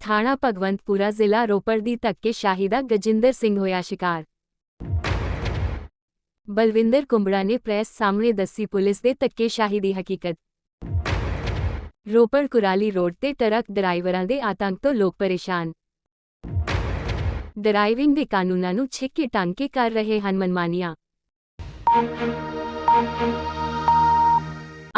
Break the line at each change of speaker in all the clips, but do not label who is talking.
ਥਾਣਾ ਭਗਵੰਤਪੁਰਾ ਜ਼ਿਲ੍ਹਾ ਰੋਪੜ ਦੀ ਧੱਕੇਸ਼ਾਹੀ ਦਾ ਗਜਿੰਦਰ ਸਿੰਘ ਹੋਇਆ ਸ਼ਿਕਾਰ। ਬਲਵਿੰਦਰ ਕੁੰਬੜਾ ਨੇ ਪ੍ਰੈਸ ਸਾਹਮਣੇ ਦੱਸੀ ਪੁਲਿਸ ਦੇ ਧੱਕੇਸ਼ਾਹੀ ਦੀ ਹਕੀਕਤ। ਰੋਪੜ ਕੁਰਾਲੀ ਰੋਡ ਤੇ ਟਰੱਕ ਡਰਾਈਵਰਾਂ ਦੇ ਆਤੰਕ ਤੋਂ ਲੋਕ ਪਰੇਸ਼ਾਨ। ਡਰਾਈਵਿੰਗ ਦੇ ਕਾਨੂੰਨਾਂ ਨੂੰ ਛਿੱਕੇ ਟੰਗ ਕੇ ਕਰ ਰਹੇ ਹਨ ਮਨਮਾਨੀਆਂ।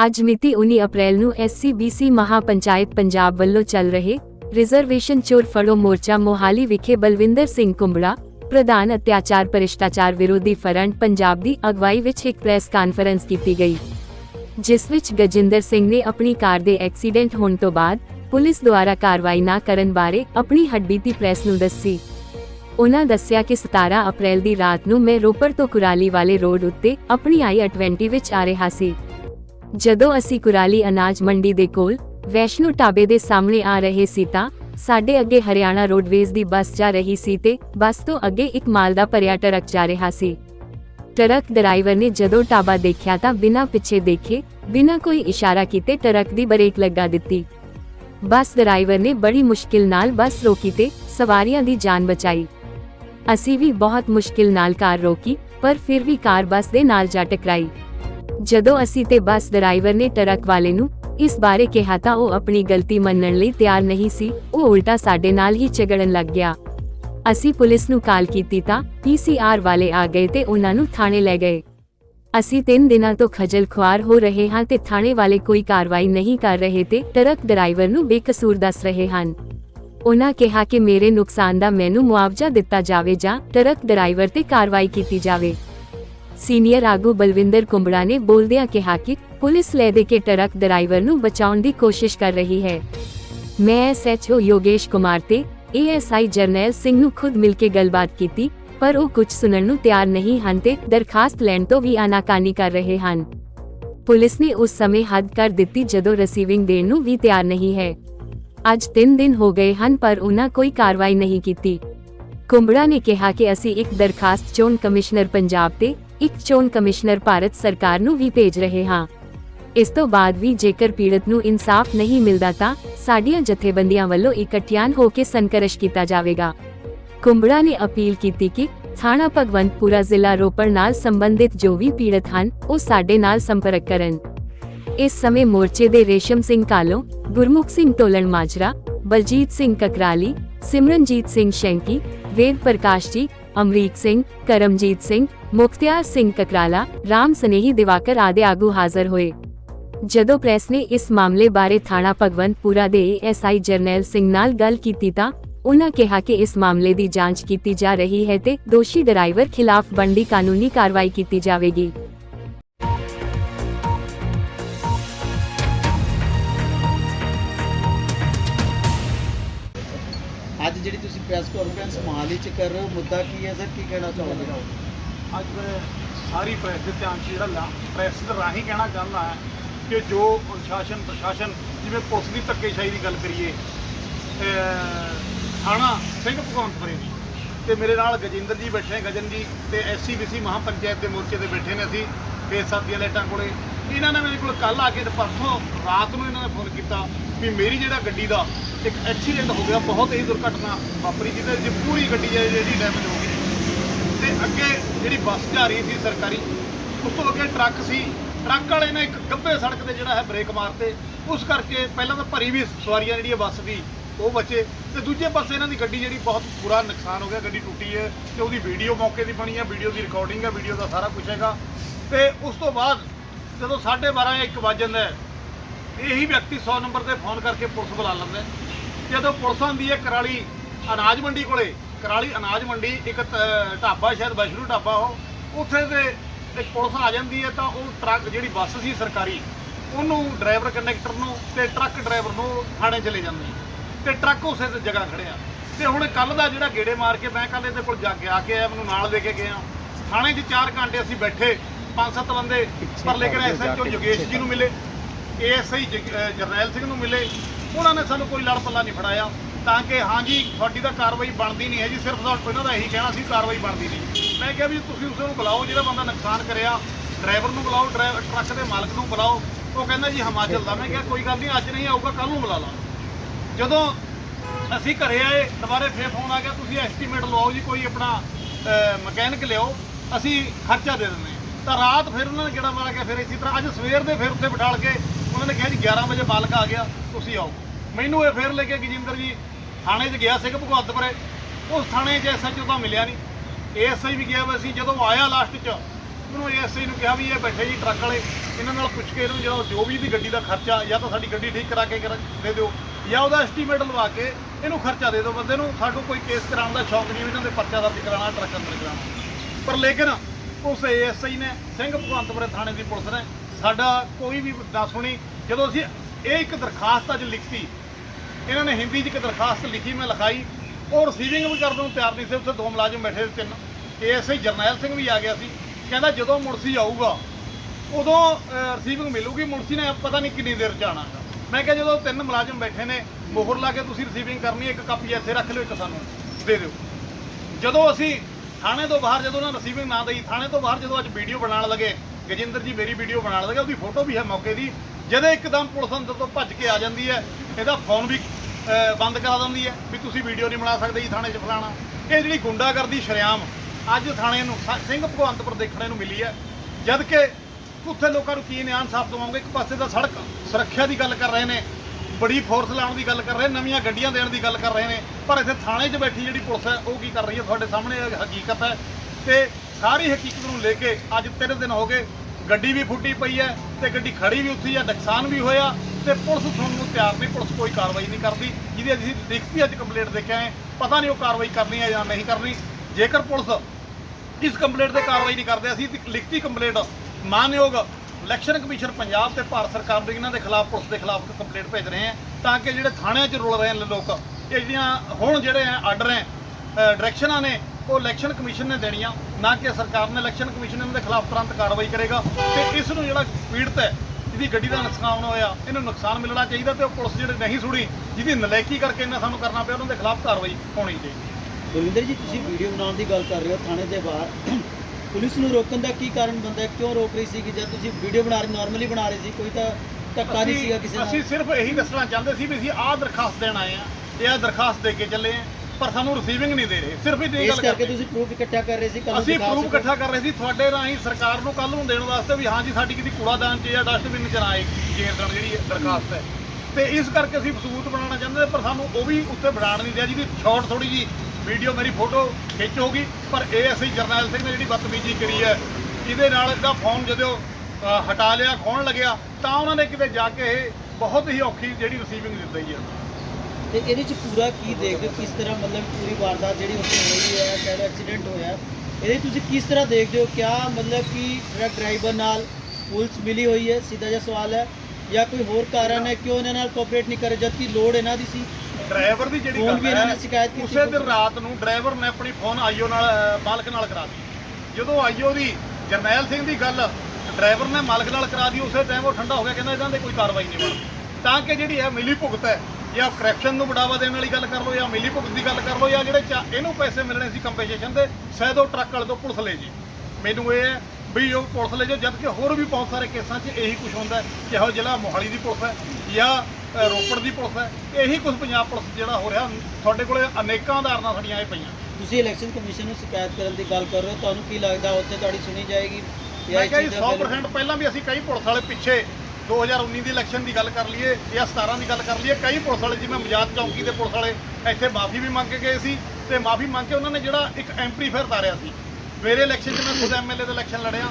ਅੱਜ ਮਿਤੀ 19 ਅਪ੍ਰੈਲ ਨੂੰ ਐਸਸੀਬੀਸੀ ਮਹਾਪੰਚਾਇਤ ਪੰਜਾਬ ਵੱਲੋਂ ਚੱਲ ਰਹੇ ਰਿਜ਼ਰਵੇਸ਼ਨ ਚੋਰ ਫੜੋ ਮੋਰਚਾ ਮੋਹਾਲੀ ਵਿਖੇ ਬਲਵਿੰਦਰ ਸਿੰਘ ਕੁੰਬੜਾ ਪ੍ਰਧਾਨ ਅਤਿਆਚਾਰ ਭ੍ਰਿਸ਼ਟਾਚਾਰ ਵਿਰੋਧੀ ਫਰੰਟ ਪੰਜਾਬ ਦੀ ਅਗਵਾਈ ਵਿੱਚ ਇੱਕ ਪ੍ਰੈਸ ਕਾਨਫਰੰਸ ਕੀਤੀ ਗਈ ਜਿਸ ਵਿੱਚ ਗਜਿੰਦਰ ਸਿੰਘ ਨੇ ਆਪਣੀ ਕਾਰ ਦੇ ਐਕਸੀਡੈਂਟ ਹੋਣ ਤੋਂ ਬਾਅਦ ਪੁਲਿਸ ਦੁਆਰਾ ਕਾਰਵਾਈ ਨਾ ਕਰਨ ਬਾਰੇ ਆਪਣੀ ਹੱਡਬੀਤੀ ਪ੍ਰੈਸ ਨੂੰ ਦੱਸੀ ਉਨ੍ਹਾਂ ਦੱਸਿਆ ਕਿ 17 ਅਪ੍ਰੈਲ ਦੀ ਰਾਤ ਨੂੰ ਮੈਂ ਰੋਪੜ ਤੋਂ ਕੁਰਾਲੀ ਵਾਲੇ ਰੋਡ ਉੱਤੇ ਆਪਣੀ ਆਈ 20 ਵਿੱਚ ਆ ਰਿਹਾ ਸੀ ਜਦੋਂ ਅਸੀਂ ਕੁਰਾਲੀ ਅਨਾਜ ਮੰਡੀ ਦੇ ਕੋਲ ਵੈਸ਼ਨੂ ਢਾਬੇ ਦੇ ਸਾਹਮਣੇ ਆ ਰਹੇ ਸੀ ਤਾਂ ਸਾਡੇ ਅੱਗੇ ਹਰਿਆਣਾ ਰੋਡਵੇਜ਼ ਦੀ ਬੱਸ ਜਾ ਰਹੀ ਸੀ ਤੇ ਬੱਸ ਤੋਂ ਅੱਗੇ ਇੱਕ ਮਾਲ ਦਾ ਭਰਿਆ ਟਰੱਕ ਜਾ ਰਿਹਾ ਸੀ। ਟਰੱਕ ਡਰਾਈਵਰ ਨੇ ਜਦੋਂ ਢਾਬਾ ਦੇਖਿਆ ਤਾਂ ਬਿਨਾਂ ਪਿੱਛੇ ਦੇਖੇ, ਬਿਨਾਂ ਕੋਈ ਇਸ਼ਾਰਾ ਕੀਤੇ ਟਰੱਕ ਦੀ ਬ੍ਰੇਕ ਲਗਾ ਦਿੱਤੀ। ਬੱਸ ਡਰਾਈਵਰ ਨੇ ਬੜੀ ਮੁਸ਼ਕਿਲ ਨਾਲ ਬੱਸ ਰੋਕੀ ਤੇ ਸਵਾਰੀਆਂ ਦੀ ਜਾਨ ਬਚਾਈ। ਅਸੀਂ ਵੀ ਬਹੁਤ ਮੁਸ਼ਕਿਲ ਨਾਲ ਕਾਰ ਰੋਕੀ, ਪਰ ਫਿਰ ਵੀ ਕਾਰ ਬੱਸ ਦੇ ਨਾਲ ਜਾ ਟਕਰਾਈ। ਜਦੋਂ ਅਸੀਂ ਤੇ ਬੱਸ ਡਰਾਈਵਰ ਨੇ ਟਰੱਕ ਵਾਲੇ ਨੂੰ ਇਸ ਬਾਰੇ ਕਿਹਾ ਤਾਂ ਉਹ ਆਪਣੀ ਗਲਤੀ ਮੰਨਣ ਲਈ ਤਿਆਰ ਨਹੀਂ ਸੀ। ਉਹ ਉਲਟਾ ਸਾਡੇ ਨਾਲ ਹੀ ਝਗੜਨ ਲੱਗ ਗਿਆ। ਅਸੀਂ ਪੁਲਿਸ ਨੂੰ ਕਾਲ ਕੀਤੀ ਤਾਂ ਪੀਸੀਆਰ ਵਾਲੇ ਆ ਗਏ ਤੇ ਉਹਨਾਂ ਨੂੰ ਥਾਣੇ ਲੈ ਗਏ। ਅਸੀਂ 3 ਦਿਨਾਂ ਤੋਂ ਖਜਲ ਖੁਆਰ ਹੋ ਰਹੇ ਹਾਂ ਤੇ ਥਾਣੇ ਵਾਲੇ ਕੋਈ ਕਾਰਵਾਈ ਨਹੀਂ ਕਰ ਰਹੇ ਤੇ ਟਰੱਕ ਡਰਾਈਵਰ ਨੂੰ ਬੇਕਸੂਰ ਦੱਸ ਰਹੇ ਹਨ। ਉਹਨਾਂ ਕਿਹਾ ਕਿ ਮੇਰੇ ਨੁਕਸਾਨ ਦਾ ਮੈਨੂੰ ਮੁਆਵਜ਼ਾ ਦਿੱਤਾ ਜਾਵੇ ਜਾਂ ਟਰੱਕ ਡਰਾਈਵਰ ਤੇ ਕਾਰਵਾਈ ਕੀਤੀ ਜਾਵੇ। ਸੀਨੀਅਰ ਆਗੂ ਬਲਵਿੰਦਰ ਕੁੰਬੜਾ ਨੇ ਬੋਲਦਿਆਂ ਕਿਹਾ ਕਿ ਪੁਲਿਸ ਲੈ ਦੇ ਕੇ ਟਰੱਕ ਡਰਾਈਵਰ ਨੂੰ ਬਚਾਉਣ ਦੀ ਕੋਸ਼ਿਸ਼ ਕਰ ਰਹੀ ਹੈ। ਮੈਂ ਐਸਐਚਓ ਯੋਗੇਸ਼ ਕੁਮਾਰ ਤੇ ਏਐਸਆਈ ਜਰਨੈਲ ਸਿੰਘ ਨੂੰ ਖੁਦ ਮਿਲ ਕੇ ਗੱਲਬਾਤ ਕੀਤੀ, ਪਰ ਉਹ ਕੁਝ ਸੁਣਨ ਨੂੰ ਤਿਆਰ ਨਹੀਂ ਹਨ ਤੇ ਦਰਖਾਸਤ ਲੈਣ ਤੋਂ ਵੀ ਆਨਾਕਾਨੀ ਕਰ ਰਹੇ ਹਨ। ਪੁਲਿਸ ਨੇ ਉਸ ਸਮੇਂ ਹੱਦ ਕਰ ਦਿੱਤੀ ਜਦੋਂ ਰਸੀਵਿੰਗ ਦੇਣ ਨੂੰ ਵੀ ਤਿਆਰ ਨਹੀਂ ਹੈ। ਅੱਜ 3 ਦਿਨ ਹੋ ਗਏ ਹਨ ਪਰ ਉਹਨਾਂ ਕੋਈ ਕਾਰਵਾਈ ਨਹੀਂ ਕੀਤੀ। ਕੁੰਬੜਾ ਨੇ ਕਿਹਾ ਕਿ ਅਸੀਂ ਇੱਕ ਦਰਖਾਸਤ ਚੋਣ ਕਮਿਸ਼ਨਰ ਪੰਜਾਬ ਤੇ ਇੱਕ ਚੋਣ ਕਮਿਸ਼ਨਰ ਭਾਰਤ ਸਰਕਾਰ ਨੂੰ ਵੀ ਭੇਜ ਰਹੇ ਹਾਂ। ਇਸ ਤੋਂ ਬਾਅਦ ਵੀ ਜੇਕਰ ਪੀੜਤ ਨੂੰ ਇਨਸਾਫ ਨਹੀਂ ਮਿਲਦਾ ਤਾਂ ਸਾਡੀਆਂ ਜਥੇਬੰਦੀਆਂ ਵੱਲੋਂ ਇਕੱਠਿਆਂ ਹੋ ਕੇ ਸੰਘਰਸ਼ ਕੀਤਾ ਜਾਵੇਗਾ। ਕੁੰਬੜਾ ਨੇ ਅਪੀਲ ਕੀਤੀ ਕਿ ਥਾਣਾ ਭਗਵੰਤਪੁਰਾ ਜ਼ਿਲ੍ਹਾ ਰੋਪੜ ਨਾਲ ਸੰਬੰਧਿਤ ਜੋ ਵੀ ਪੀੜਤ ਹਨ, ਉਹ ਸਾਡੇ ਨਾਲ ਸੰਪਰਕ ਕਰਨ। ਇਸ ਸਮੇਂ ਮੋਰਚੇ ਦੇ ਰੇਸ਼ਮ ਸਿੰਘ ਕਾਲੋ, ਗੁਰਮੁਖ ਸਿੰਘ ਤੋਲਣ ਮਾਜਰਾ, ਬਲਜੀਤ ਸਿੰਘ ਕਕਰਾਲੀ, ਸਿਮਰਨਜੀਤ ਸਿੰਘ ਸ਼ੈਂਕੀ, ਵੇਦ ਪ੍ਰਕਾਸ਼ ਜੀ ਅਮਰੀਕ ਸਿੰਘ, ਕਰਮਜੀਤ ਸਿੰਘ, ਮੁਖਤਿਆਰ ਸਿੰਘ ਕਕਰਾਲਾ, ਰਾਮ ਸਨੇਹੀ ਦਿਵਾਕਰ ਆਦਿ ਆਗੂ ਹਾਜ਼ਰ ਹੋਏ। ਜਦੋਂ ਪ੍ਰੈਸ ਨੇ ਇਸ ਮਾਮਲੇ ਬਾਰੇ ਥਾਣਾ ਭਗਵੰਤਪੁਰਾ ਦੇ ਐਸਆਈ ਜਰਨੈਲ ਸਿੰਘ ਨਾਲ ਗੱਲ ਕੀਤੀ ਤਾਂ ਉਨ੍ਹਾਂ ਕਿਹਾ ਕਿ ਇਸ ਮਾਮਲੇ ਦੀ ਜਾਂਚ ਕੀਤੀ ਜਾ ਰਹੀ ਹੈ ਤੇ ਦੋਸ਼ੀ ਡਰਾਈਵਰ ਖਿਲਾਫ ਬਣਦੀ ਕਾਨੂੰਨੀ ਕਾਰਵਾਈ ਕੀਤੀ ਜਾਵੇਗੀ।
ਪ੍ਰੈਸ ਕਾਨਫਰੰਸ ਮੋਹਾਲੀ ਚ ਕਰ ਰਹੇ। ਹੋ ਮੁੱਦਾ ਕੀ ਹੈ ਸਰ? ਕੀ ਕਹਿਣਾ ਚਾਹੋਗੇ?
ਅੱਜ ਮੈਂ ਸਾਰੀ ਪ੍ਰੈਸ ਦੇ ਧਿਆਨ 'ਚ ਜਿਹੜਾ ਪ੍ਰੈਸ ਦੇ ਰਾਹੀਂ ਕਹਿਣਾ ਚਾਹੁੰਦਾ ਹੈ ਕਿ ਜੋ ਪ੍ਰਸ਼ਾਸਨ ਪ੍ਰਸ਼ਾਸਨ ਜਿਵੇਂ ਪੁਲਿਸ ਦੀ ਧੱਕੇਸ਼ਾਹੀ ਦੀ ਗੱਲ ਕਰੀਏ ਥਾਣਾ ਸਿੰਘ ਭਗਵੰਤਪੁਰੇ ਦੀ। ਤੇ ਮੇਰੇ ਨਾਲ ਗਜਿੰਦਰ ਜੀ ਬੈਠੇ ਨੇ, ਗਜਨ ਜੀ ਤੇ ਐਸਸੀਬੀਸੀ ਮਹਾਪੰਚਾਇਤ ਦੇ ਮੋਰਚੇ ਤੇ ਬੈਠੇ ਨੇ ਅਸੀਂ ਫੇਰ ਸਾਥੀਆਂ ਲਾਈਟਾਂ ਕੋਲੇ। ਇਹਨਾਂ ਨੇ ਮੇਰੇ ਕੋਲ ਕੱਲ ਆ ਕੇ ਤੇ ਪਰਸੋਂ ਰਾਤ ਨੂੰ ਇਹਨਾਂ ਨੇ ਫੋਨ ਕੀਤਾ ਵੀ ਮੇਰੀ ਜਿਹੜਾ ਗੱਡੀ ਦਾ ਇੱਕ ਐਕਸੀਡੈਂਟ ਹੋ ਗਿਆ, ਬਹੁਤ ਹੀ ਦੁਰਘਟਨਾ ਵਾਪਰੀ, ਜਿਹਦੇ ਵਿੱਚ ਪੂਰੀ ਗੱਡੀ ਜਿਹੜੀ ਡੈਮੇਜ ਹੋ ਗਈ। ਤੇ ਅੱਗੇ ਜਿਹੜੀ ਬੱਸ ਜਾ ਰਹੀ ਸੀ ਸਰਕਾਰੀ, ਉਸ ਤੋਂ ਅੱਗੇ ਟਰੱਕ ਸੀ, ਟਰੱਕ ਵਾਲੇ ਨੇ ਇੱਕ ਗੱਭੇ ਸੜਕ ਤੇ ਜਿਹੜਾ ਹੈ ਬ੍ਰੇਕ ਮਾਰਤੇ। ਉਸ ਕਰਕੇ ਪਹਿਲਾਂ ਤਾਂ ਭਰੀ ਵੀ ਸਵਾਰੀਆਂ ਜਿਹੜੀ ਹੈ ਬੱਸ ਦੀ ਉਹ ਬਚੇ। ਤੇ ਦੂਜੇ ਪਾਸੇ ਇਹਨਾਂ ਦੀ ਗੱਡੀ ਜਿਹੜੀ ਬਹੁਤ ਬੁਰਾ ਨੁਕਸਾਨ ਹੋ ਗਿਆ, ਗੱਡੀ ਟੁੱਟੀ ਹੈ ਤੇ ਉਹਦੀ ਵੀਡੀਓ ਮੌਕੇ ਦੀ ਬਣੀ ਹੈ ਵੀਡੀਓ ਦੀ ਰਿਕਾਰਡਿੰਗ ਹੈ ਵੀਡੀਓ ਦਾ ਸਾਰਾ ਕੁਝ ਹੈਗਾ। ਤੇ ਉਸ ਤੋਂ ਬਾਅਦ ਜਦੋਂ 12:30 ਜਾਂ 1 ਵਜ ਜਾਂਦਾ ਇਹੀ ਵਿਅਕਤੀ 100 ਨੰਬਰ ਤੇ ਫੋਨ ਕਰਕੇ ਪੁਲਿਸ ਬੁਲਾ ਲੈਂਦਾ ਹੈ। ਜਦੋਂ ਪੁਲਿਸ ਆਉਂਦੀ ਹੈ ਕਰਾਲੀ ਅਨਾਜ ਮੰਡੀ ਕੋਲੇ, ਕਰਾਲੀ ਅਨਾਜ ਮੰਡੀ, ਇੱਕ ਤ- ਢਾਬਾ ਸ਼ਾਇਦ ਵੈਸ਼ਨੂ ਢਾਬਾ ਉਹ, ਉੱਥੇ ਤੇ ਇੱਕ ਪੁਲਿਸ ਆ ਜਾਂਦੀ ਹੈ ਤਾਂ ਉਹ ਟਰੱਕ ਜਿਹੜੀ ਬੱਸ ਸੀ ਸਰਕਾਰੀ, ਉਹਨੂੰ ਡਰਾਈਵਰ ਕੰਡਕਟਰ ਨੂੰ ਤੇ ਟਰੱਕ ਡਰਾਈਵਰ ਨੂੰ ਥਾਣੇ ਚਲੇ ਜਾਂਦੇ ਨੇ ਤੇ ਟਰੱਕ ਉਸੇ ਤੇ ਜਗ੍ਹਾ ਖੜਿਆ ਤੇ ਹੁਣ ਕੱਲ ਦਾ ਜਿਹੜਾ ਗੇੜੇ ਮਾਰ ਕੇ ਮੈਂ ਕੱਲ ਇਹਦੇ ਕੋਲ ਜਾ ਕੇ ਆ ਕੇ ਆਇਆ, ਮੈਨੂੰ ਨਾਲ ਦੇ ਕੇ ਗਿਆ ਥਾਣੇ 'ਚ 4 ਘੰਟੇ ਅਸੀਂ ਬੈਠੇ। ਪੰਜ ਸੱਤ ਬੰਦੇ ਪਰ ਲੇਕਿਨ ਐਸਐਚਓ ਯੋਗੇਸ਼ ਜੀ ਨੂੰ ਮਿਲੇ ਏਐਸਆਈ ਜਰਨੈਲ ਸਿੰਘ ਨੂੰ ਮਿਲੇ ਉਹਨਾਂ ਨੇ ਸਾਨੂੰ ਕੋਈ ਲੜ ਪੱਲਾ ਨਹੀਂ ਫੜਾਇਆ ਤਾਂ ਕਿ ਹਾਂਜੀ ਤੁਹਾਡੀ ਤਾਂ ਕਾਰਵਾਈ ਬਣਦੀ ਨਹੀਂ ਹੈ ਜੀ ਸਿਰਫ ਤੁਹਾਡਾ ਇਹਨਾਂ ਦਾ ਇਹੀ ਕਹਿਣਾ ਸੀ ਕਾਰਵਾਈ ਬਣਦੀ ਨਹੀਂ ਮੈਂ ਕਿਹਾ ਵੀ ਤੁਸੀਂ ਉਸ ਨੂੰ ਬੁਲਾਓ ਜਿਹੜਾ ਬੰਦਾ ਨੁਕਸਾਨ ਕਰਿਆ ਡਰਾਈਵਰ ਨੂੰ ਬੁਲਾਓ ਟਰੱਕ ਦੇ ਮਾਲਕ ਨੂੰ ਬੁਲਾਓ ਉਹ ਕਹਿੰਦਾ ਜੀ ਹਿਮਾਚਲ ਦਾ। ਮੈਂ ਕਿਹਾ ਕੋਈ ਗੱਲ ਨਹੀਂ ਅੱਜ ਨਹੀਂ ਆਊਗਾ ਕੱਲ ਨੂੰ ਬੁਲਾ ਲਾ ਜਦੋਂ ਅਸੀਂ ਘਰੇ ਆਏ ਦੁਬਾਰੇ ਫੇਰ ਫੋਨ ਆ ਗਿਆ ਤੁਸੀਂ ਐਸਟੀਮੇਟ ਲਵਾਓ ਜੀ ਕੋਈ ਆਪਣਾ ਮਕੈਨਿਕ ਲਿਆਓ ਅਸੀਂ ਖਰਚਾ ਦੇ ਦਿੰਦੇ ਹਾਂ। ਤਾਂ ਰਾਤ ਫਿਰ ਉਹਨਾਂ ਨੇ ਕਿਹੜਾ ਮਾਰ ਕੇ ਫਿਰ ਇਸੇ ਤਰ੍ਹਾਂ ਅੱਜ ਸਵੇਰ ਦੇ ਫਿਰ ਉੱਥੇ ਬਿਠਾਲ ਕੇ ਉਹਨਾਂ ਨੇ ਕਿਹਾ ਜੀ 11 ਵਜੇ ਮਾਲਕ ਆ ਗਿਆ, ਤੁਸੀਂ ਆਓ। ਮੈਨੂੰ ਇਹ ਫਿਰ ਲੈ ਕੇ ਗਜਿੰਦਰ ਜੀ ਥਾਣੇ 'ਚ ਗਿਆ ਸਿੰਘ ਭਗਵੰਤਪੁਰੇ। ਉਸ ਥਾਣੇ 'ਚ ਐਸਐਚਓ ਤਾਂ ਮਿਲਿਆ ਨਹੀਂ। ਏਐਸਆਈ ਵੀ ਗਿਆ ਵਾ ਸੀ, ਜਦੋਂ ਆਇਆ ਲਾਸਟ 'ਚ, ਉਹਨੂੰ ਏਐਸਆਈ ਨੂੰ ਕਿਹਾ ਵੀ ਇਹ ਬੈਠੇ ਜੀ ਟਰੱਕ ਵਾਲੇ, ਇਹਨਾਂ ਨਾਲ ਪੁੱਛ ਕੇ ਇਹਨੂੰ ਜਿਹੜਾ ਜੋ ਵੀ ਦੀ ਗੱਡੀ ਦਾ ਖਰਚਾ, ਜਾਂ ਤਾਂ ਸਾਡੀ ਗੱਡੀ ਠੀਕ ਕਰਾ ਕੇ ਦੇ ਦਿਓ, ਜਾਂ ਉਹਦਾ ਐਸਟੀਮੇਟ ਲਵਾ ਕੇ ਇਹਨੂੰ ਖਰਚਾ ਦੇ ਦਿਓ ਬੰਦੇ ਨੂੰ। ਸਾਨੂੰ ਕੋਈ ਕੇਸ ਕਰਾਉਣ ਦਾ ਸ਼ੌਕ ਨਹੀਂ ਵੀ ਇਹਨਾਂ ਦੇ ਪਰਚਾ ਦਰਜ ਕਰਾਉਣਾ, ਟਰੱਕ ਅੰਦਰ ਕਰਾਉਣਾ। ਪਰ ਲੇਕਿਨ ਉਸ ਏਐਸਆਈ ਨੇ, ਸਿੰਘ ਭਗਵੰਤਪੁਰੇ ਥਾਣੇ ਦੀ ਪੁਲਿਸ ਨੇ ਸਾਡਾ ਕੋਈ ਵੀ ਨਾ ਸੁਣੀ। ਜਦੋਂ ਅਸੀਂ ਇਹ ਇੱਕ ਦਰਖਾਸਤ ਅੱਜ ਲਿਖਤੀ, ਇਹਨਾਂ ਨੇ ਹਿੰਦੀ 'ਚ ਇੱਕ ਦਰਖਾਸਤ ਲਿਖੀ, ਮੈਂ ਲਿਖਾਈ। ਉਹ ਰਿਸੀਵਿੰਗ ਵੀ ਕਰਨ ਨੂੰ ਤਿਆਰ ਨਹੀਂ ਸੀ, ਉੱਥੇ ਦੋ ਮੁਲਾਜ਼ਮ ਬੈਠੇ ਸੀ, ਤਿੰਨ। ਏਐਸਆਈ ਜਰਨੈਲ ਸਿੰਘ ਵੀ ਆ ਗਿਆ ਸੀ। ਕਹਿੰਦਾ ਜਦੋਂ ਮੁਨਸੀ ਆਊਗਾ, ਉਦੋਂ ਰਿਸੀਵਿੰਗ ਮਿਲੂਗੀ। ਮੁਨਸੀ ਨੇ ਪਤਾ ਨਹੀਂ ਕਿੰਨੀ ਦੇਰ ਚ ਆਉਣਾ ਮੈਂ ਕਿਹਾ ਜਦੋਂ ਤਿੰਨ ਮੁਲਾਜ਼ਮ ਬੈਠੇ ਨੇ, ਮੋਹਰ ਲਾ ਕੇ ਤੁਸੀਂ ਰਿਸੀਵਿੰਗ ਕਰਨੀ ਇੱਕ ਕਾਪੀ ਇੱਥੇ ਰੱਖ ਲਿਓ, ਇੱਕ ਸਾਨੂੰ ਦੇ ਦਿਓ। ਜਦੋਂ ਅਸੀਂ ਥਾਣੇ ਤੋਂ ਬਾਹਰ ਜਦੋਂ ਉਹਨਾਂ ਰਸੀਵਿੰਗ ਨਾ ਦਈ, ਥਾਣੇ ਤੋਂ ਬਾਹਰ ਜਦੋਂ ਅੱਜ ਵੀਡੀਓ ਬਣਾਉਣ ਲੱਗੇ, ਗਜਿੰਦਰ ਜੀ ਮੇਰੀ ਵੀਡੀਓ ਬਣਾਉਣ ਲੱਗੇ, ਉਹਦੀ ਫੋਟੋ ਵੀ ਹੈ ਮੌਕੇ ਦੀ, ਜਦੋਂ ਇੱਕਦਮ ਪੁਲਿਸ ਅੰਦਰ ਤੋਂ ਭੱਜ ਕੇ ਆ ਜਾਂਦੀ ਹੈ, ਇਹਦਾ ਫੋਨ ਵੀ ਬੰਦ ਕਰਾ ਦਿੰਦੀ ਹੈ ਵੀ ਤੁਸੀਂ ਵੀਡੀਓ ਨਹੀਂ ਬਣਾ ਸਕਦੇ ਜੀ ਥਾਣੇ 'ਚ ਫਲਾਣਾ। ਇਹ ਜਿਹੜੀ ਗੁੰਡਾਗਰਦੀ ਸ਼ਰੇਆਮ, ਅੱਜ ਥਾਣੇ ਨੂੰ ਸਿੰਘ ਭਗਵੰਤਪੁਰ ਦੇਖਣੇ ਨੂੰ ਮਿਲੀ ਹੈ। ਜਦ ਕਿ ਉੱਥੇ ਲੋਕਾਂ ਨੂੰ ਕੀ ਨਿਆਂ ਸਾਫ਼ ਦਵਾਉਂਗੇ, ਇੱਕ ਪਾਸੇ ਤਾਂ ਸੜਕ ਸੁਰੱਖਿਆ ਦੀ ਗੱਲ ਕਰ ਰਹੇ ਨੇ ਬੜੀ ਫੋਰਸ ਲਾਉਣ ਦੀ ਗੱਲ ਕਰ ਰਹੇ, ਨਵੀਆਂ ਗੱਡੀਆਂ ਦੇਣ ਦੀ ਗੱਲ ਕਰ ਰਹੇ ਨੇ। ਪਰ ਇੱਥੇ ਥਾਣੇ 'ਚ ਬੈਠੀ ਜਿਹੜੀ ਪੁਲਿਸ ਹੈ, ਉਹ ਕੀ ਕਰ ਰਹੀ ਹੈ? ਤੁਹਾਡੇ ਸਾਹਮਣੇ ਹਕੀਕਤ ਹੈ ਤੇ ਸਾਰੀ ਹਕੀਕਤ ਨੂੰ ਲੈ ਕੇ ਅੱਜ ਤਿੰਨ ਦਿਨ ਹੋ ਗਏ ਗੱਡੀ ਵੀ ਫੁੱਟੀ ਪਈ ਹੈ ਤੇ ਗੱਡੀ ਖੜੀ ਵੀ ਉੱਥੇ ਹੈ ਨੁਕਸਾਨ ਵੀ ਹੋਇਆ ਤੇ ਪੁਲਿਸ ਸੁਣਨ ਨੂੰ ਤਿਆਰ ਨਹੀਂ, ਪੁਲਿਸ ਕੋਈ ਕਾਰਵਾਈ ਨਹੀਂ ਕਰਦੀ। ਜਿਹਦੀ ਅਸੀਂ ਲਿਖਤੀ ਅੱਜ ਕੰਪਲੇਂਟ ਦੇਖਿਆ ਹੈ, ਪਤਾ ਨਹੀਂ ਉਹ ਕਾਰਵਾਈ ਕਰਨੀ ਹੈ ਜਾਂ ਨਹੀਂ ਕਰਨੀ। ਜੇਕਰ ਪੁਲਿਸ ਇਸ ਕੰਪਲੇਂਟ ਤੇ ਕਾਰਵਾਈ ਨਹੀਂ ਕਰਦੇ, ਅਸੀਂ ਲਿਖਤੀ ਕੰਪਲੇਂਟ ਮਾਨਯੋਗ ਇਲੈਕਸ਼ਨ ਕਮਿਸ਼ਨ ਪੰਜਾਬ ਤੇ ਭਾਰਤ ਸਰਕਾਰ ਦੇ ਇਹਨਾਂ ਦੇ ਖਿਲਾਫ ਪੁਲਿਸ ਦੇ ਖਿਲਾਫ ਕੰਪਲੇਂਟ ਭੇਜ ਰਹੇ ਹਾਂ ਤਾਂ ਕਿ ਜਿਹੜੇ ਥਾਣਿਆਂ 'ਚ ਰੁਲ ਰਹੇ ਨੇ ਲੋਕ, ਇਹ ਜਿਹੜੀਆਂ ਹੁਣ ਜਿਹੜੇ ਆ ਆਰਡਰ ਹੈ ਡਾਇਰੈਕਸ਼ਨਾਂ ਨੇ, ਉਹ ਇਲੈਕਸ਼ਨ ਕਮਿਸ਼ਨ ਨੇ ਦੇਣੀਆਂ, ਨਾ ਕਿ ਸਰਕਾਰ ਨੇ, ਇਲੈਕਸ਼ਨ ਕਮਿਸ਼ਨ ਇਹਨਾਂ ਦੇ ਖਿਲਾਫ ਤੁਰੰਤ ਕਾਰਵਾਈ ਕਰੇਗਾ ਤੇ ਇਸ ਨੂੰ ਜਿਹੜਾ ਪੀੜਤ ਹੈ ਜਿਹਦੀ ਗੱਡੀ ਦਾ ਨੁਕਸਾਨ ਹੋਇਆ, ਇਹਨੂੰ ਨੁਕਸਾਨ ਮਿਲਣਾ ਚਾਹੀਦਾ ਤੇ ਉਹ ਪੁਲਿਸ ਜਿਹੜੇ ਨਹੀਂ ਸੁਣੀ, ਜਿਹਦੀ ਨਲਾਇਕੀ ਕਰਕੇ ਇਹਨਾਂ ਸਾਨੂੰ ਕਰਨਾ ਪਿਆ, ਉਹਨਾਂ ਦੇ ਖਿਲਾਫ ਕਾਰਵਾਈ ਹੋਣੀ ਚਾਹੀਦੀ
ਗੁਰਵਿੰਦਰ ਜੀ, ਤੁਸੀਂ ਵੀਡੀਓ ਬਣਾਉਣ ਦੀ ਗੱਲ ਕਰ ਰਹੇ ਹੋ, ਥਾਣੇ ਦੇ ਬਾਹਰ ਪੁਲਿਸ ਨੂੰ ਰੋਕਣ ਦਾ ਕੀ ਕਾਰਨ ਬੰਦਾ? ਕਿਉਂ ਰੋਕ ਰਹੀ ਸੀ ਕਿ ਜਦ ਤੁਸੀਂ ਵੀਡੀਓ ਬਣਾ ਰਹੇ ਨਾਰਮਲੀ ਬਣਾ ਰਹੇ ਸੀ? ਕੋਈ ਤਾਂ ਧੱਕਾ ਨਹੀਂ
ਅਸੀਂ-
ਸੀਗਾ ਕਿਸੇ
ਅਸੀਂ
ਨਾਲ
ਸਿਰਫ ਇਹੀ ਦੱਸਣਾ ਚਾਹੁੰਦੇ ਸੀ ਵੀ ਅਸੀਂ ਆਹ ਦਰਖਾਸਤ ਦੇਣ ਆਏ ਆ ਤੇ ਆਹ ਦਰਖਾਸਤ ਦੇ ਕੇ ਚੱਲੇ ਆ ਪਰ ਸਾਨੂੰ ਰਿਸੀਵਿੰਗ ਨਹੀਂ ਦੇ ਰਹੇ। ਸਿਰਫ ਇਹ ਗੱਲ
ਕਰਕੇ ਤੁਸੀਂ ਪ੍ਰੂਫ ਇਕੱਠਾ ਕਰ ਰਹੇ ਸੀ ਕੱਲ੍ਹ ਨੂੰ
ਅਸੀਂ ਪ੍ਰੂਫ। ਇਕੱਠਾ ਕਰ ਰਹੇ ਸੀ ਤੁਹਾਡੇ ਰਾਹੀਂ ਸਰਕਾਰ ਨੂੰ ਕੱਲ ਨੂੰ ਦੇਣ ਵਾਸਤੇ ਵੀ ਹਾਂ ਜੀ ਸਾਡੀ ਕਿਤੇ ਕੂੜਾਦਾਨ 'ਚ ਜਾਂ ਡਸਟਬਿਨ 'ਚ ਨਾ ਆਏ ਜੇਰ ਦੇਣ ਜਿਹੜੀ ਦਰਖਾਸਤ ਹੈ। ਤੇ ਇਸ ਕਰਕੇ ਅਸੀਂ ਸਬੂਤ ਬਣਾਉਣਾ ਚਾਹੁੰਦੇ ਪਰ ਸਾਨੂੰ ਉਹ ਵੀ ਉੱਥੇ ਬਣਾਉਣ ਨਹੀਂ ਦਿਆ ਜਿਹਦੀ ਸ਼ਾਰਟ ਥੋੜੀ ਜੀ ਵੀਡੀਓ ਮੇਰੀ ਫੋਟੋ ਖਿੱਚ ਹੋਗੀ ਪਰ ਇਹ ਅਸੀਂ ਜਰਨੈਲ ਸਿੰਘ ਨੇ ਜਿਹੜੀ ਬਦਤਮੀਜ਼ੀ ਕਰੀ ਹੈ, ਇਹਦੇ ਨਾਲ ਇਹਦਾ ਫੋਨ ਜਦੋਂ ਹਟਾ ਲਿਆ, ਖੋਣ ਲੱਗਿਆ, ਤਾਂ ਉਹਨਾਂ ਨੇ ਕਿਤੇ ਜਾ ਕੇ ਇਹ ਬਹੁਤ ਹੀ ਔਖੀ ਜਿਹੜੀ ਰਿਸੀਵਿੰਗ ਦਿੱਤੀ ਹੈ।
ਤੇ ਇਹਦੇ ਚ ਪੂਰਾ ਕੀ ਦੇਖਦੇ ਕਿਸ ਤਰ੍ਹਾਂ ਮਤਲਬ ਪੂਰੀ ਵਾਰਦਾਤ ਜਿਹੜੀ ਉੱਥੇ ਹੋਈ ਹੈ ਕਿਹੜਾ ਐਕਸੀਡੈਂਟ ਹੋਇਆ, ਇਹਦੇ ਤੁਸੀਂ ਕਿਸ ਤਰ੍ਹਾਂ ਦੇਖਦੇ ਹੋ? ਕਿਆ ਮਤਲਬ ਕਿ ਟਰੱਕ ਡਰਾਈਵਰ ਨਾਲ ਪੁਲਿਸ ਮਿਲੀ ਹੋਈ ਹੈ? ਸਿੱਧਾ ਜਿਹਾ ਸਵਾਲ ਹੈ। ਜਾਂ ਕੋਈ ਹੋਰ ਕਾਰਨ ਹੈ? ਕਿਉਂ ਇਹਨਾਂ ਨਾਲ ਕੋਆਪਰੇਟ ਨਹੀਂ ਕਰ ਜਦਕਿ ਲੋੜ ਇਹਨਾਂ ਦੀ ਸੀ।
ਡਰਾਈਵਰ ਦੀ ਜਿਹੜੀ
ਫੋਨ ਵੀ ਇਹਨਾਂ ਨੇ
ਹੈ
ਸ਼ਿਕਾਇਤ ਕੀਤੀ
ਉਸੇ ਦਿਨ। ਰਾਤ ਨੂੰ ਡਰਾਈਵਰ ਨੇ ਆਪਣੀ ਫੋਨ ਆਈਓ ਨਾਲ ਮਾਲਕ ਨਾਲ ਕਰਾ ਦਿੱਤੀ। ਜਦੋਂ ਆਈਓ ਦੀ ਜਰਨੈਲ ਸਿੰਘ ਦੀ ਗੱਲ ਡਰਾਈਵਰ ਨੇ ਮਾਲਕ ਨਾਲ ਕਰਾ ਦੀ ਉਸੇ ਟਾਈਮ ਉਹ ਠੰਡਾ ਹੋ ਗਿਆ ਕਹਿੰਦਾ ਇਹਨਾਂ ਦੇ ਕੋਈ ਕਾਰਵਾਈ ਨਹੀਂ ਬਣਦੀ। ਤਾਂ ਕਿ ਜਿਹੜੀ ਹੈ ਮਿਲੀ ਭੁਗਤ ਹੈ ਜਾਂ ਕਰੈਕਸ਼ਨ ਨੂੰ ਬੜਾਵਾ ਦੇਣ ਵਾਲੀ ਗੱਲ ਕਰ ਲਓ ਜਾਂ ਮਿਲੀ ਭੁਗਤ ਦੀ ਗੱਲ ਕਰ ਲਓ ਜਾਂ ਜਿਹੜੇ ਇਹਨੂੰ ਪੈਸੇ ਮਿਲਣੇ ਸੀ ਕੰਪਨਸੇਸ਼ਨ ਦੇ ਸ਼ਾਇਦ ਉਹ ਟਰੱਕ ਵਾਲੇ ਤੋਂ ਪੁਲਿਸ ਲੈ ਜੇ। ਮੈਨੂੰ ਇਹ ਹੈ ਵੀ ਉਹ ਪੁਲਿਸ ਲੈ ਜਾਓ ਜਦ ਕਿ ਹੋਰ ਵੀ ਬਹੁਤ ਸਾਰੇ ਕੇਸਾਂ 'ਚ ਇਹੀ ਕੁਝ ਹੁੰਦਾ ਹੈ ਚਾਹੇ ਉਹ ਜ਼ਿਲ੍ਹਾ ਮੋਹਾਲੀ ਦੀ ਪੁਲਿਸ ਹੈ ਜਾਂ ਰੋਪੜ ਦੀ ਪੁਲਿਸ ਹੈ। ਇਹੀ ਕੁਝ ਪੰਜਾਬ ਪੁਲਿਸ ਜਿਹੜਾ ਹੋ ਰਿਹਾ ਤੁਹਾਡੇ ਕੋਲੇ ਅਨੇਕਾਂ ਉਦਾਹਰਨਾਂ ਸਾਡੀਆਂ ਇਹ ਪਈਆਂ।
ਤੁਸੀਂ ਇਲੈਕਸ਼ਨ ਕਮਿਸ਼ਨ ਨੂੰ ਸ਼ਿਕਾਇਤ ਕਰਨ ਦੀ ਗੱਲ ਕਰ ਰਹੇ ਹੋ ਤੁਹਾਨੂੰ ਕੀ ਲੱਗਦਾ ਉੱਥੇ ਤੁਹਾਡੀ ਸੁਣੀ ਜਾਏਗੀ?
ਮੈਂ ਕਿਹਾ ਜੀ
ਚੀਜ਼ ਦਾ
100% ਪਹਿਲਾਂ ਵੀ ਅਸੀਂ ਕਈ ਪੁਲਿਸ ਵਾਲੇ ਪਿੱਛੇ 2019 ਦੀ ਇਲੈਕਸ਼ਨ ਦੀ ਗੱਲ ਕਰ ਲਈਏ ਜਾਂ 17 ਦੀ ਗੱਲ ਕਰ ਲਈਏ ਕਈ ਪੁਲਿਸ ਵਾਲੇ ਜਿਵੇਂ ਮਜਾਤ ਚੌਂਕੀ ਦੇ ਪੁਲਿਸ ਵਾਲੇ ਇੱਥੇ ਮਾਫੀ ਵੀ ਮੰਗ ਕੇ ਗਏ ਸੀ ਤੇ ਮਾਫੀ ਮੰਗ ਕੇ ਉਹਨਾਂ ਨੇ ਜਿਹੜਾ ਇੱਕ ਐਂਪਲੀਫਾਇਰ ਤਾਰਿਆ ਸੀ। ਮੇਰੇ ਇਲੈਕਸ਼ਨ 'ਚ ਮੈਂ ਖੁਦ ਐਮਐਲਏ ਦਾ ਇਲੈਕਸ਼ਨ ਲੜਿਆ।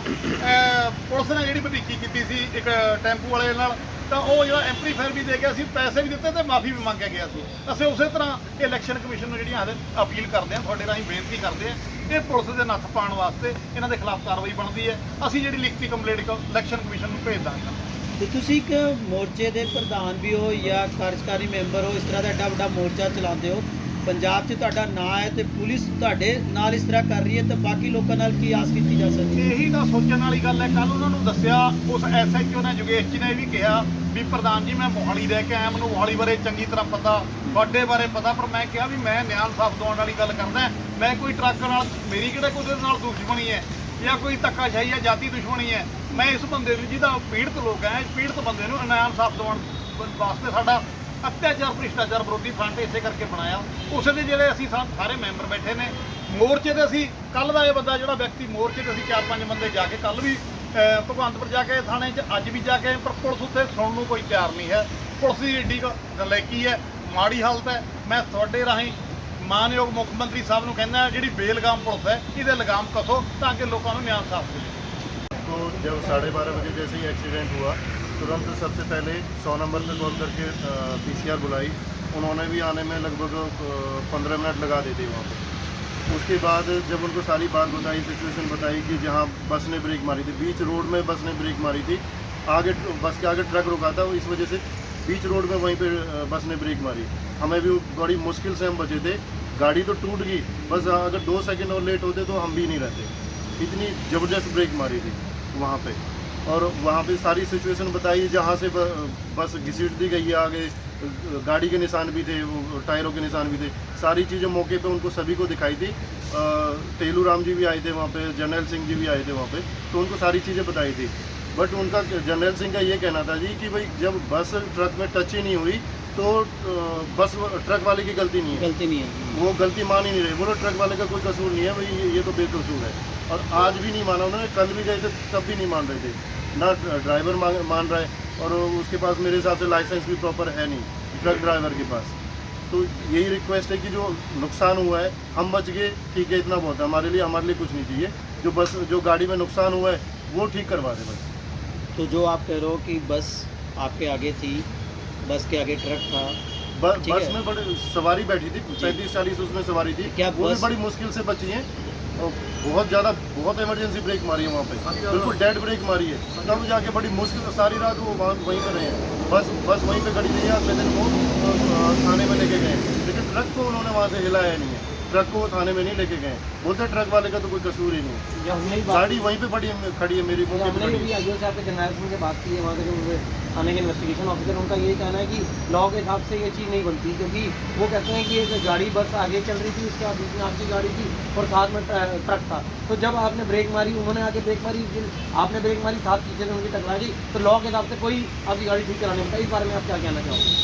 ਪੁਲਿਸ ਨੇ ਜਿਹੜੀ ਵਧੀਕੀ ਕੀਤੀ ਸੀ ਇੱਕ ਟੈਂਪੂ ਵਾਲੇ ਨਾਲ ਤਾਂ ਉਹ ਜਿਹੜਾ ਐਂਪਲੀਫਾਇਰ ਵੀ ਦੇ ਗਿਆ ਸੀ ਪੈਸੇ ਵੀ ਦਿੱਤੇ ਤੇ ਮਾਫੀ ਵੀ ਮੰਗ ਕੇ ਗਿਆ ਸੀ। ਅਸੀਂ ਉਸੇ ਤਰ੍ਹਾਂ ਇਲੈਕਸ਼ਨ ਕਮਿਸ਼ਨ ਨੂੰ ਜਿਹੜੀਆਂ ਅਪੀਲ ਕਰਦੇ ਹਾਂ ਤੁਹਾਡੇ ਰਾਹੀਂ ਬੇਨਤੀ ਕਰਦੇ ਹਾਂ ਇਹ ਪੁਲਿਸ ਦੇ ਨੱਥ ਪਾਉਣ ਵਾਸਤੇ ਇਹਨਾਂ ਦੇ ਖਿਲਾਫ ਕਾਰਵਾਈ ਬਣਦੀ ਹੈ। ਅਸੀਂ ਜਿਹੜੀ ਲਿਖਤੀ ਕੰਪਲੇਂਟ ਇਲੈਕਸ਼ਨ ਕਮਿਸ਼ਨ ਨੂੰ ਭੇਜ ਦਾਂਗੇ।
ਤੇ ਤੁਸੀਂ ਇੱਕ ਮੋਰਚੇ ਦੇ ਪ੍ਰਧਾਨ ਵੀ ਹੋ ਜਾਂ ਕਾਰਜਕਾਰੀ ਮੈਂਬਰ ਹੋ ਇਸ ਤਰ੍ਹਾਂ ਦਾ ਐਡਾ ਵੱਡਾ ਮੋਰਚਾ ਚਲਾਉਂਦੇ ਹੋ। ਪੰਜਾਬ 'ਚ ਤੁਹਾਡਾ ਨਾਂ ਹੈ ਤੇ ਪੁਲਿਸ ਤੁਹਾਡੇ ਨਾਲ ਇਸ ਤਰ੍ਹਾਂ ਕਰ ਰਹੀ ਹੈ ਤੇ ਬਾਕੀ ਲੋਕਾਂ ਨਾਲ ਕੀ ਆਸ ਕੀਤੀ ਜਾ ਸਕਦੀ ਹੈ?
ਇਹੀ ਤਾਂ ਸੋਚਣ ਵਾਲੀ ਗੱਲ ਹੈ। ਕੱਲ ਉਹਨਾਂ ਨੂੰ ਦੱਸਿਆ ਉਸ ਐਸਐਚਓ ਨੇ ਜੁਗੇਸ਼ ਜੀ ਨੇ ਵੀ ਕਿਹਾ ਵੀ ਪ੍ਰਧਾਨ ਜੀ, ਮੈਂ ਮੋਹਾਲੀ ਰਹਿ ਕੇ ਆਇਆ, ਮੈਨੂੰ ਮੋਹਾਲੀ ਬਾਰੇ ਚੰਗੀ ਤਰ੍ਹਾਂ ਪਤਾ, ਤੁਹਾਡੇ ਬਾਰੇ ਪਤਾ, ਪਰ ਮੈਂ ਕਿਹਾ ਵੀ ਮੈਂ ਨਿਆਂ ਸਾਫ਼ ਦਵਾਉਣ ਵਾਲੀ ਗੱਲ ਕਰਦਾ ਮੈਂ ਕੋਈ ਟਰੱਕ ਨਾਲ, ਮੇਰੀ ਕਿਹੜਾ ਕੋਈ ਉਹਦੇ ਨਾਲ ਦੁਸ਼ਮਣੀ ਹੈ, ਜਾਂ ਕੋਈ ਧੱਕਾਸ਼ਾਹੀ ਹੈ ਜਾਤੀ ਦੁਸ਼ਮਣੀ ਹੈ? ਮੈਂ ਇਸ ਬੰਦੇ ਨੂੰ, ਜਿਹਦਾ ਪੀੜਤ ਲੋਕ ਹੈ, ਪੀੜਤ ਬੰਦੇ ਨੂੰ ਨਿਆਂ ਸਾਫ਼ ਦਵਾਉਣ ਵਾਸਤੇ ਸਾਡਾ ਅਤਿਆਚਾਰ, ਭ੍ਰਿਸ਼ਟਾਚਾਰ ਵਿਰੋਧੀ ਫਰੰਟ ਇਸੇ ਕਰਕੇ ਬਣਾਇਆ। ਉਸੇ ਦੇ ਜਿਹੜੇ ਅਸੀਂ ਸਾਰੇ ਮੈਂਬਰ ਬੈਠੇ ਨੇ, ਮੋਰਚੇ ਤੇ ਅਸੀਂ ਕੱਲ ਦਾ ਇਹ ਬੰਦਾ ਜਿਹੜਾ ਵਿਅਕਤੀ ਮੋਰਚੇ ਤੇ ਅਸੀਂ ਚਾਰ ਪੰਜ ਬੰਦੇ ਜਾ ਕੇ ਕੱਲ ਵੀ ਭਗਵੰਤਪੁਰ ਜਾ ਕੇ ਥਾਣੇ 'ਚ ਅੱਜ ਵੀ ਜਾ ਕੇ ਆਏ, ਪਰ ਪੁਲਿਸ ਉੱਥੇ ਸੁਣਨ ਨੂੰ ਕੋਈ ਤਿਆਰ ਨਹੀਂ ਹੈ ਪੁਲਿਸ ਦੀ ਏਡੀ ਕੁ ਨਲਾਇਕੀ ਹੈ ਮਾੜੀ ਹਾਲਤ ਹੈ ਮੈਂ ਤੁਹਾਡੇ ਰਾਹੀਂ ਮਾਨਯੋਗ ਮੁੱਖ ਮੰਤਰੀ ਸਾਹਿਬ ਨੂੰ ਕਹਿੰਦਾ ਜਿਹੜੀ ਬੇਲਗਾਮ ਪੁਲਿਸ ਹੈ ਇਹਦੇ ਲਗਾਮ ਕਸੋ ਤਾਂ ਕਿ ਲੋਕਾਂ ਨੂੰ ਨਿਆਂ ਸਾਫ਼ ਮਿਲੇ
तो जब साढ़े बारह बजे जैसे ही एक्सीडेंट हुआ तुरंत सबसे पहले सौ नंबर पे कॉल करके पीसीआर बुलाई उन्होंने भी आने में लगभग पंद्रह मिनट लगा देते वहाँ पे उसके बाद जब उनको सारी बात बताई सिचुएशन बताई कि जहाँ बस ने ब्रेक मारी थी बीच रोड में बस ने ब्रेक मारी थी, आगे बस के आगे ट्रक रुका था, इस वजह से बीच रोड में वहीं पे बस ने ब्रेक मारी। हमें भी बड़ी मुश्किल से हम बचे थे। गाड़ी तो टूट गई, बस अगर दो सेकंड और लेट होते तो हम भी नहीं रहते। इतनी ज़बरदस्त ब्रेक मारी थी वहाँ पे। और वहाँ पे सारी सिचुएशन बताई, जहाँ से बस घसीट दी गई है आगे। गाड़ी के निशान भी थे वो टायरों के निशान भी थे। सारी चीज़ें मौके पे उनको सभी को दिखाई थी। तेलू राम जी भी आए थे वहाँ पे जनरल सिंह जी भी आए थे वहाँ पे तो उनको सारी चीज़ें बताई थी। बट उनका जनरल सिंह का ये कहना था जी कि भाई जब बस ट्रक में टच ही नहीं हुई तो बस ट्रक वाले की गलती नहीं है।
गलती नहीं है।
वो गलती मान ही नहीं रही। बोलो ट्रक वाले का कोई कसूर नहीं है भाई ये, तो बेकसूर है। और आज भी नहीं माना उन्होंने कल भी गए थे तब भी नहीं मान रहे थे। ना ड्राइवर मान रहा है और उसके पास मेरे हिसाब से लाइसेंस भी प्रॉपर है नहीं ट्रक ड्राइवर के पास। तो यही रिक्वेस्ट है कि जो नुकसान हुआ है हम बच गए ठीक है इतना बहुत है। हमारे लिए हमारे लिए कुछ नहीं चाहिए। जो बस जो गाड़ी में नुकसान हुआ है वो ठीक करवा दे बस।
तो जो आप कह रहे हो कि बस आपके आगे थी बस के आगे ट्रक था
ब- बस में बड़ी सवारी बैठी थी पैंतीस चालीस उसमें सवारी थी
क्या
वो भी बड़ी मुश्किल से बची है। बहुत ज़्यादा बहुत इमरजेंसी ब्रेक मारी है वहाँ पे। बिल्कुल डेड ब्रेक मारी है। तब जाके बड़ी मुश्किल सारी रात वो वहाँ वहीं पर रहे हैं। बस बस वहीं पर खड़ी रही है अगले दिन वो थाने में लेके गए लेकिन ट्रक को उन्होंने वहाँ से हिलाया नहीं है। ट्रक को थाने में नहीं लेके गए। बोलते ट्रक वाले का तो कोई कसूर ही नहीं गाड़ी वहीं पे पड़ी खड़ी है मेरी
के सिंह से बात की है वहाँ के थाने के इन्वेस्टिगेशन ऑफिसर उनका यही कहना है कि लॉ के हिसाब से ये चीज़ नहीं बनती क्योंकि वो कहते हैं कि एक गाड़ी बस आगे चल रही थी उसके बीच में आपकी गाड़ी थी और साथ में ट्रक था। तो जब आपने ब्रेक मारी उन्होंने आके ब्रेक मारी फिर आपने ब्रेक मारी साथ पीछे से उनकी टकरा गई तो लॉ के हिसाब से कोई आपकी गाड़ी ठीक करानी है इस बारे में आप क्या कहना चाहोगे?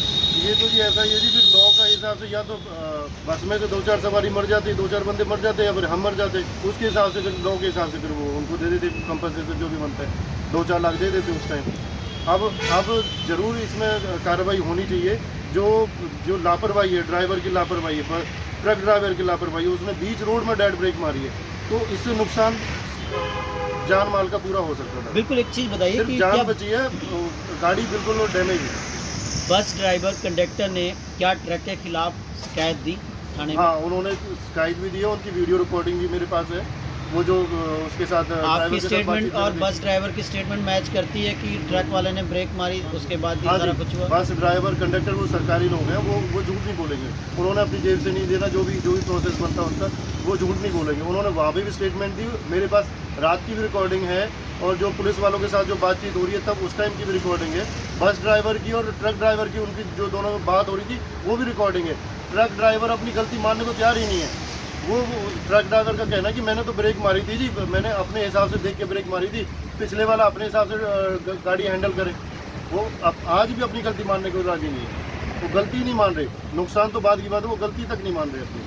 ये तो जी ऐसा है जी फिर लॉ का हिसाब से या तो अ, बस में से दो चार सवारी मर जाती दो चार बंदे मर जाते या फिर हम मर जाते उसके हिसाब से फिर लॉ के हिसाब से फिर वो उनको दे देते कंपनसेशन जो भी बनता है। दो चार लाख दे देते उस टाइम अब अब ज़रूर इसमें कार्रवाई होनी चाहिए। जो जो लापरवाही है ड्राइवर की लापरवाही है ट्रक ड्राइवर की लापरवाही है उसने बीच रोड में डेड ब्रेक मारी है तो इससे नुकसान जान माल का पूरा हो सकता था।
बिल्कुल एक चीज़ बताइए कि
जान
क्या
बची है गाड़ी बिल्कुल डैमेज है।
बस ड्राइवर कंडक्टर ने क्या ट्रक के खिलाफ शिकायत दी थाने
हाँ उन्होंने शिकायत भी दी है उनकी वीडियो रिकॉर्डिंग भी मेरे पास है। वो जो उसके साथ
आपकी स्टेटमेंट और बस ड्राइवर की स्टेटमेंट मैच करती है कि ट्रक वाले ने ब्रेक मारी उसके बाद
हाँ
सारा कुछ हुआ?
बस ड्राइवर कंडक्टर वो सरकारी लोग हैं वो वो झूठ नहीं बोलेंगे। उन्होंने अपनी जेब से नहीं देना जो भी जो भी प्रोसेस बनता है उनका वो झूठ नहीं बोलेंगे। उन्होंने वहाँ भी स्टेटमेंट दी मेरे पास रात की भी रिकॉर्डिंग है और जो पुलिस वालों के साथ जो बातचीत हो रही है तब उस टाइम की भी रिकॉर्डिंग है। बस ड्राइवर की और ट्रक ड्राइवर की उनकी जो दोनों में बात हो रही थी वो भी रिकॉर्डिंग है। ट्रक ड्राइवर अपनी गलती मानने को तैयार ही नहीं है। वो वो ट्रक ड्राइवर का कहना है कि मैंने तो ब्रेक मारी थी जी मैंने अपने हिसाब से देख के ब्रेक मारी थी पिछले वाला अपने हिसाब से गाड़ी हैंडल करे। वो अब आज भी अपनी गलती मानने को राज़ी नहीं है। वो गलती नहीं मान रहे। नुकसान तो बाद की बात है वो गलती तक नहीं मान रहे अपनी।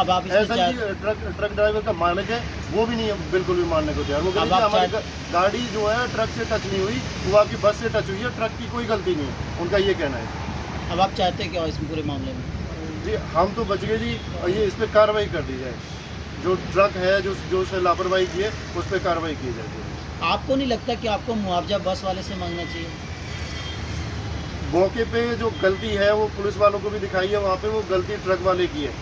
अब आप
ऐसा ही ट्रक ट्रक ड्राइवर का मालिक है वो भी नहीं है बिल्कुल भी मानने को तैयार। वो कहते हमारी गाड़ी जो है ट्रक से टच नहीं हुई वो आपकी बस से टच हुई है ट्रक की कोई गलती नहीं है। उनका ये कहना है।
अब आप चाहते क्या हो इस पूरे मामले में?
जी हम तो बच गए जी और ये इस पर कार्रवाई कर दी जाए। जो ट्रक है जो जो उसने लापरवाही की है उस पर कार्रवाई की जाए
आपको नहीं लगता कि आपको मुआवजा बस वाले से मांगना चाहिए?
मौके पे जो गलती है वो पुलिस वालों को भी दिखाई है वहाँ पे वो गलती ट्रक वाले की है।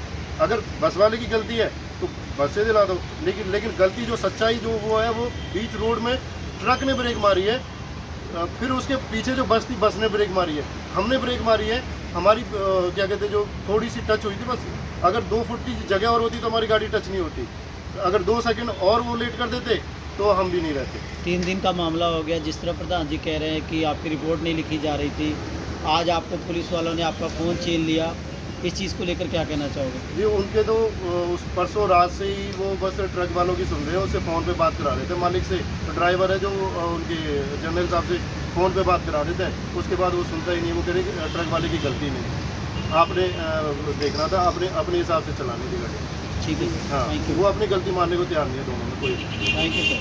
अगर बस वाले की गलती है तो बस से दिला दो। लेकिन लेकिन गलती जो सच्चाई जो वो है वो बीच रोड में ट्रक ने ब्रेक मारी है फिर उसके पीछे जो बस थी बस ने ब्रेक मारी है। हमने ब्रेक मारी है हमारी क्या कहते हैं जो थोड़ी सी टच हुई थी बस अगर दो फुट की जगह और होती तो हमारी गाड़ी टच नहीं होती। अगर दो सेकंड और वो लेट कर देते तो हम भी नहीं रहते।
तीन दिन का मामला हो गया जिस तरह प्रधान जी कह रहे हैं कि आपकी रिपोर्ट नहीं लिखी जा रही थी आज आपको पुलिस वालों ने आपका फ़ोन छीन लिया इस चीज़ को लेकर क्या कहना चाहोगे?
जी उनके तो उस परसों रात से ही वो बस ट्रक वालों की सुन रहे हैं उससे फ़ोन पे बात करा रहे थे मालिक से ड्राइवर है जो उनके जनरल साहब से। फ़ोन पे बात करा देते हैं उसके बाद वो सुनता ही नहीं वो कह रहे कि ट्रक वाले की गलती नहीं आपने अ, देखना था अपने अपने हिसाब से चलानी थी गाड़ी
ठीक है सर
हाँ
थैंक यू
वो अपनी गलती मानने को तैयार नहीं है दोनों में कोई
थैंक यू सर